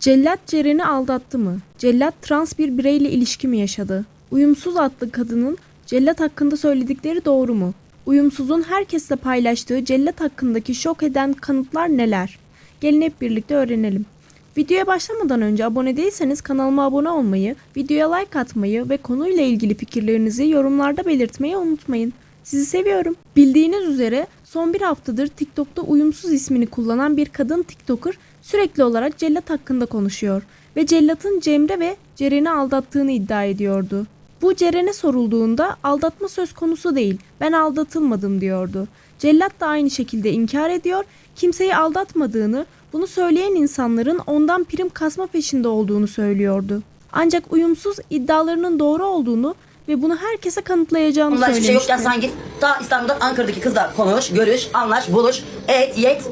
Cellat Ceren'i aldattı mı? Cellat trans bir bireyle ilişki mi yaşadı? Uyumsuz adlı kadının Cellat hakkında söyledikleri doğru mu? Uyumsuzun herkesle paylaştığı Cellat hakkındaki şok eden kanıtlar neler? Gelin hep birlikte öğrenelim. Videoya başlamadan önce abone değilseniz kanalıma abone olmayı, videoya like atmayı ve konuyla ilgili fikirlerinizi yorumlarda belirtmeyi unutmayın. Sizi seviyorum. Bildiğiniz üzere son bir haftadır TikTok'ta uyumsuz ismini kullanan bir kadın TikToker sürekli olarak Cellat hakkında konuşuyor ve Cellat'ın Cemre ve Ceren'i aldattığını iddia ediyordu. Bu Ceren'e sorulduğunda aldatma söz konusu değil, ben aldatılmadım diyordu. Cellat da aynı şekilde inkar ediyor, kimseyi aldatmadığını, bunu söyleyen insanların ondan prim kasma peşinde olduğunu söylüyordu. Ancak uyumsuz iddialarının doğru olduğunu ve bunu herkese kanıtlayacağını Bunlar hiçbir şey söylemişti. yokken sen git ta İstanbul'dan Ankara'daki kızla konuş, görüş, anlaş, buluş, et, yet.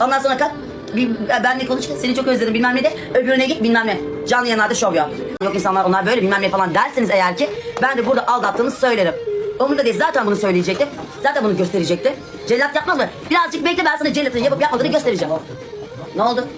Ondan sonra kalk. Bir, benle konuş, seni çok özledim bilmem ne de öbürüne git bilmem ne. Canlı yayınlarda şov yap. Yok insanlar onlar böyle bilmem ne falan derseniz eğer ki ben de burada aldattığımı söylerim. Umurumda değil zaten bunu söyleyecektim. Zaten bunu gösterecektim. Cellat yapmaz mı? Birazcık bekle ben sana cellatın yapıp yapmadığını göstereceğim. Ne oldu?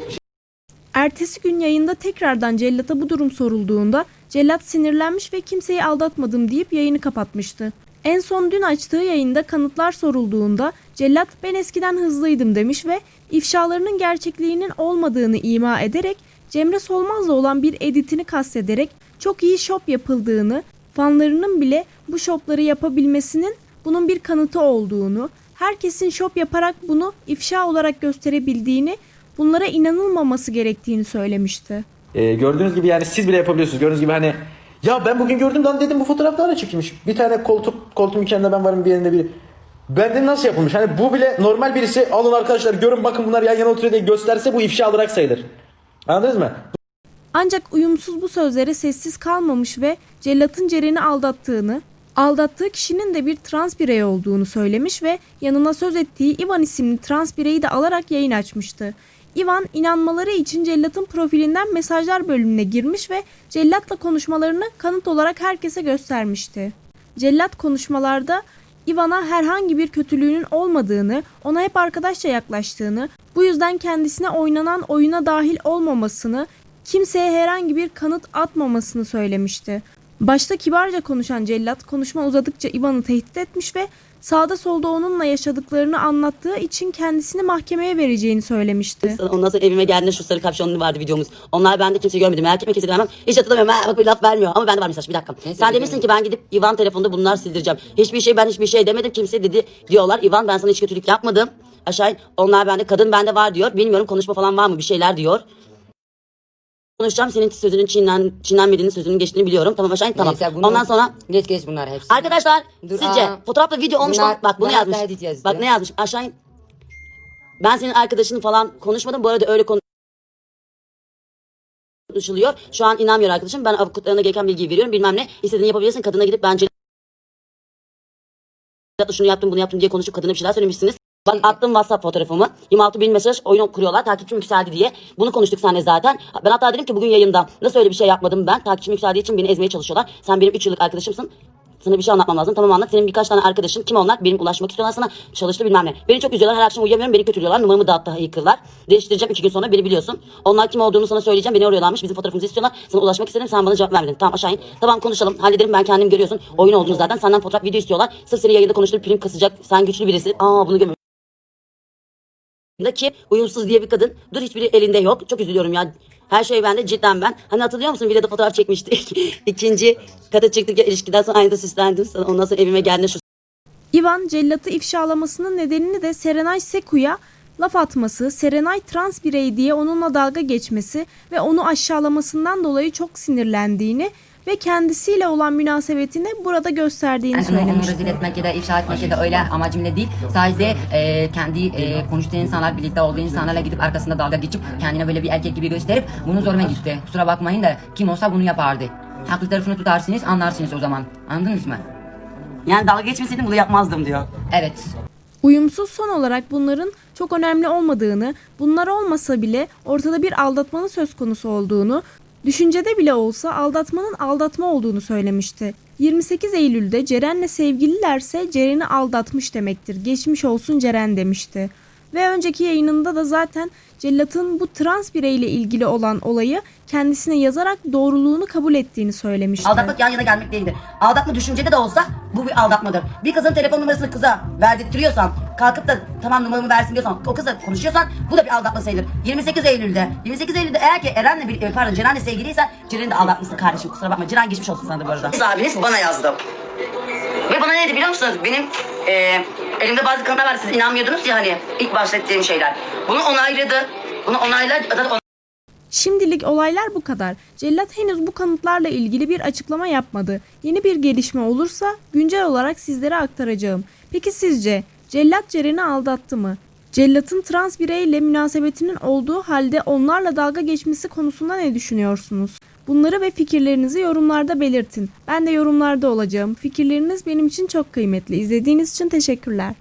Ertesi gün yayında tekrardan Cellat'a bu durum sorulduğunda Cellat sinirlenmiş ve kimseyi aldatmadım deyip yayını kapatmıştı. En son dün açtığı yayında kanıtlar sorulduğunda Cellat ben eskiden hızlıydım demiş ve ifşalarının gerçekliğinin olmadığını ima ederek Cemre Solmaz'la olan bir editini kastederek çok iyi şop yapıldığını, fanlarının bile bu şopları yapabilmesinin bunun bir kanıtı olduğunu, herkesin şop yaparak bunu ifşa olarak gösterebildiğini, bunlara inanılmaması gerektiğini söylemişti. Ee, gördüğünüz gibi yani siz bile yapabiliyorsunuz. Gördüğünüz gibi hani ya ben bugün gördüm lan dedim bu fotoğraf da çekilmiş. Bir tane koltuk koltuğun bir kenarında ben varım bir yerinde biri. Ben de nasıl yapılmış? Hani bu bile normal birisi alın arkadaşlar görün bakın bunlar yan yana oturuyor diye gösterse bu ifşa olarak sayılır. Anladınız mı? Ancak uyumsuz bu sözlere sessiz kalmamış ve Cellat'ın Ceren'i aldattığını, aldattığı kişinin de bir trans birey olduğunu söylemiş ve yanına söz ettiği Ivan isimli trans bireyi de alarak yayın açmıştı. Ivan inanmaları için Cellat'ın profilinden mesajlar bölümüne girmiş ve Cellat'la konuşmalarını kanıt olarak herkese göstermişti. Cellat konuşmalarda Ivan'a herhangi bir kötülüğünün olmadığını, ona hep arkadaşça yaklaştığını, bu yüzden kendisine oynanan oyuna dahil olmamasını, kimseye herhangi bir kanıt atmamasını söylemişti. Başta kibarca konuşan cellat konuşma uzadıkça Ivan'ı tehdit etmiş ve sağda solda onunla yaşadıklarını anlattığı için kendisini mahkemeye vereceğini söylemişti. Ondan sonra evime geldiğinde şu sarı kapşonlu vardı videomuz. Onlar bende kimse görmedim. Merak etme kimse vermem. Hiç hatırlamıyorum. Ha, bak bir laf vermiyor. Ama bende var mesaj. Bir dakika. Sen demişsin ki ben gidip Ivan telefonda bunlar sildireceğim. Hiçbir şey ben hiçbir şey demedim. Kimse dedi diyorlar. Ivan ben sana hiç kötülük yapmadım. Aşağı in. Onlar bende kadın bende var diyor. Bilmiyorum konuşma falan var mı bir şeyler diyor. Konuşacağım senin sözünün çiğnen, çiğnenmediğini sözünün geçtiğini biliyorum. Tamam aşağı in tamam. Neyse, bunu- Ondan sonra Geç geç bunlar hepsi. Arkadaşlar Dur, sizce aa. fotoğrafla video olmuş mu? Bunlar- Bak bunu bunlar yazmış. Yazdı. Bak ne yazmış aşağı in. Ben senin arkadaşını falan konuşmadım. Bu arada öyle konuşuluyor. Şu an inanmıyor arkadaşım. Ben avukatlarına gereken bilgiyi veriyorum. Bilmem ne. İstediğini yapabilirsin. Kadına gidip bence şunu yaptım bunu yaptım diye konuşup kadına bir şeyler söylemişsiniz. Bak attım WhatsApp fotoğrafımı. 26 bin mesaj oyun kuruyorlar. Takipçim yükseldi diye. Bunu konuştuk seninle zaten. Ben hatta dedim ki bugün yayında nasıl öyle bir şey yapmadım ben. Takipçim yükseldiği için beni ezmeye çalışıyorlar. Sen benim 3 yıllık arkadaşımsın. Sana bir şey anlatmam lazım. Tamam anlat. Senin birkaç tane arkadaşın kim onlar? Benim ulaşmak istiyorlar sana. Çalıştı bilmem ne. Beni çok üzüyorlar. Her akşam uyuyamıyorum. Beni kötülüyorlar. Numaramı dağıttı yıkırlar. Değiştireceğim iki gün sonra. Beni biliyorsun. Onlar kim olduğunu sana söyleyeceğim. Beni arıyorlarmış. Bizim fotoğrafımızı istiyorlar. Sana ulaşmak istedim. Sen bana cevap vermedin. Tamam aşağı in. Tamam konuşalım. Halledelim. Ben kendim görüyorsun. Oyun olduğunu zaten. Senden fotoğraf video istiyorlar. Sırf seni yayında konuşturup prim kasacak. Sen güçlü birisin. Aa bunu görmedim ki uyumsuz diye bir kadın. Dur hiçbiri elinde yok. Çok üzülüyorum ya. Her şey bende cidden ben. Hani hatırlıyor musun videoda fotoğraf çekmiştik. İkinci kata çıktık ya ilişkiden sonra aynı da süslendim. Sonra ondan sonra evime geldiğinde şu Ivan cellatı ifşalamasının nedenini de Serenay Seku'ya laf atması, Serenay trans birey diye onunla dalga geçmesi ve onu aşağılamasından dolayı çok sinirlendiğini ve kendisiyle olan münasebetini burada gösterdiğini Yani onu, onu rezil söylemişti. etmek ya da ifşa etmek ya da öyle amacımla değil. Sadece e, kendi e, konuştuğu insanlar, birlikte olduğu insanlarla gidip arkasında dalga geçip kendine böyle bir erkek gibi gösterip bunu zoruma gitti. Kusura bakmayın da kim olsa bunu yapardı. Haklı tarafını tutarsınız anlarsınız o zaman. Anladınız mı? yani dalga geçmeseydim bunu yapmazdım diyor. Evet. Uyumsuz son olarak bunların çok önemli olmadığını, bunlar olmasa bile ortada bir aldatmanın söz konusu olduğunu, düşüncede bile olsa aldatmanın aldatma olduğunu söylemişti. 28 Eylül'de Ceren'le sevgililerse Ceren'i aldatmış demektir. Geçmiş olsun Ceren demişti. Ve önceki yayınında da zaten cellatın bu trans bireyle ilgili olan olayı kendisine yazarak doğruluğunu kabul ettiğini söylemişti. Aldatmak yan yana gelmek değildir. Aldatma düşünceli de olsa bu bir aldatmadır. Bir kızın telefon numarasını kıza verdirtiyorsan, kalkıp da tamam numaramı versin diyorsan, o kızla konuşuyorsan bu da bir aldatma sayılır. 28 Eylül'de, 28 Eylül'de eğer ki Eren'le bir, e, pardon Ceren'le sevgiliysen Ceren'i de aldatmışsın kardeşim kusura bakma. Ceren geçmiş olsun sana da bu arada. Kız abiniz bana yazdı. Ve bana ne dedi biliyor musunuz? Benim e, elimde bazı kanıtlar var. Siz inanmıyordunuz ya hani ilk bahsettiğim şeyler. Bunu onayladı. Bunu onayladı. Şimdilik olaylar bu kadar. Cellat henüz bu kanıtlarla ilgili bir açıklama yapmadı. Yeni bir gelişme olursa güncel olarak sizlere aktaracağım. Peki sizce Cellat Ceren'i aldattı mı? Cellat'ın trans bireyle münasebetinin olduğu halde onlarla dalga geçmesi konusunda ne düşünüyorsunuz? Bunları ve fikirlerinizi yorumlarda belirtin. Ben de yorumlarda olacağım. Fikirleriniz benim için çok kıymetli. İzlediğiniz için teşekkürler.